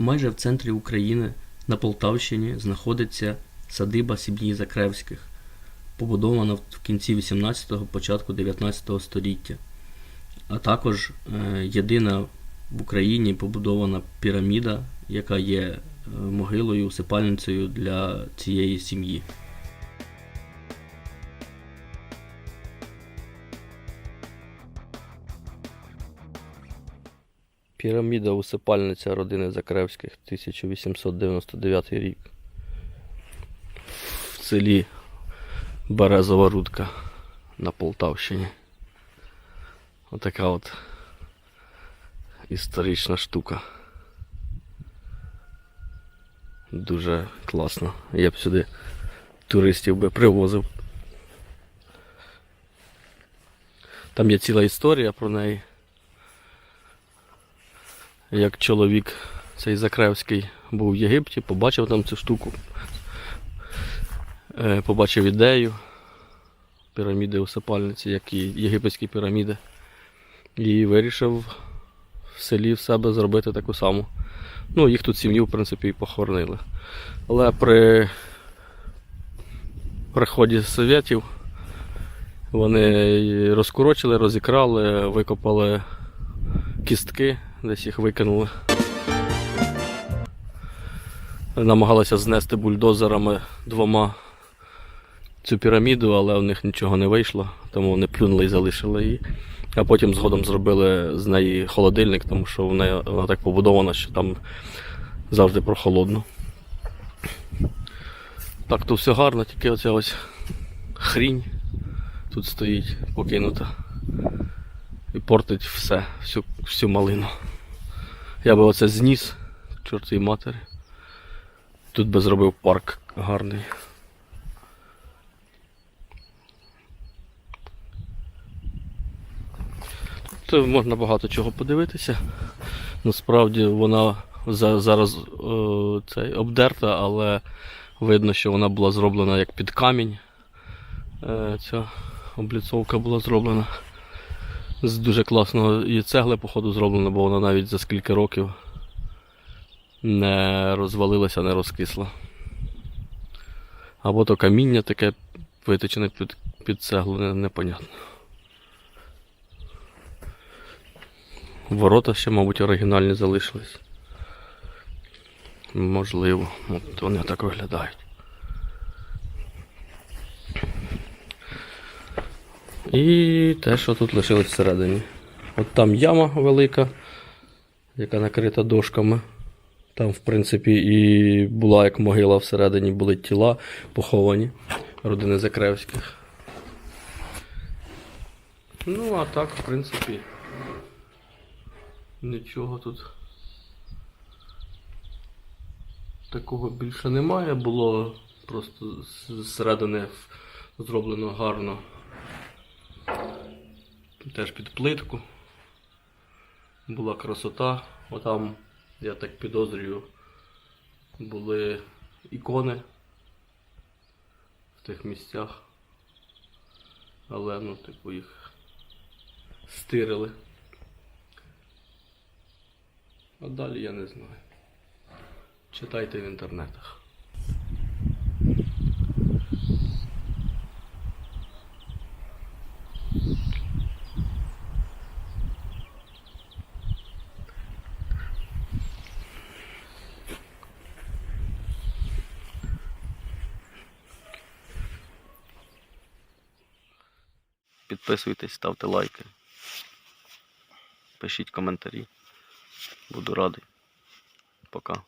Майже в центрі України на Полтавщині знаходиться садиба сім'ї Закревських, побудована в кінці 18-го, початку 19 століття. А також е, єдина в Україні побудована піраміда, яка є е, могилою, усипальницею для цієї сім'ї. Піраміда усипальниця родини Закревських 1899 рік. В селі Березова Рудка на Полтавщині. Отака от історична штука. Дуже класно. Я б сюди туристів би привозив. Там є ціла історія про неї як чоловік цей Закревський був в Єгипті, побачив там цю штуку, е, побачив ідею піраміди усипальниці, як і єгипетські піраміди, і вирішив в селі в себе зробити таку саму. Ну, їх тут сім'ю, в принципі, і похоронили. Але при приході совєтів вони розкорочили, розікрали, викопали кістки, десь їх викинули. Намагалися знести бульдозерами двома цю піраміду, але в них нічого не вийшло, тому вони плюнули і залишили її. А потім згодом зробили з неї холодильник, тому що вона, вона так побудована, що там завжди прохолодно. Так, то все гарно, тільки оця ось хрінь тут стоїть покинута і портить все, всю, всю малину. Я би оце зніс, чортій матері. Тут би зробив парк гарний. Тут можна багато чого подивитися. Насправді вона зараз е, цей, обдерта, але видно, що вона була зроблена як під камінь. Е, ця обліцовка була зроблена з дуже класного і цегли, походу, зроблено, бо вона навіть за скільки років не розвалилася, не розкисла. Або то каміння таке виточене під, під цеглу, непонятно. Ворота ще, мабуть, оригінальні залишились. Можливо, от вони так виглядають. І те, що тут лишилось всередині. От там яма велика, яка накрита дошками. Там, в принципі, і була як могила всередині, були тіла поховані родини Закревських. Ну, а так, в принципі, нічого тут такого більше немає. Було просто зсередини зроблено гарно теж під плитку. Була красота. Отам, я так підозрюю, були ікони в тих місцях. Але ну, типу, їх стирили. А далі я не знаю. Читайте в інтернетах. Підписуйтесь, ставте лайки. Пишіть коментарі. Буду радий. Пока.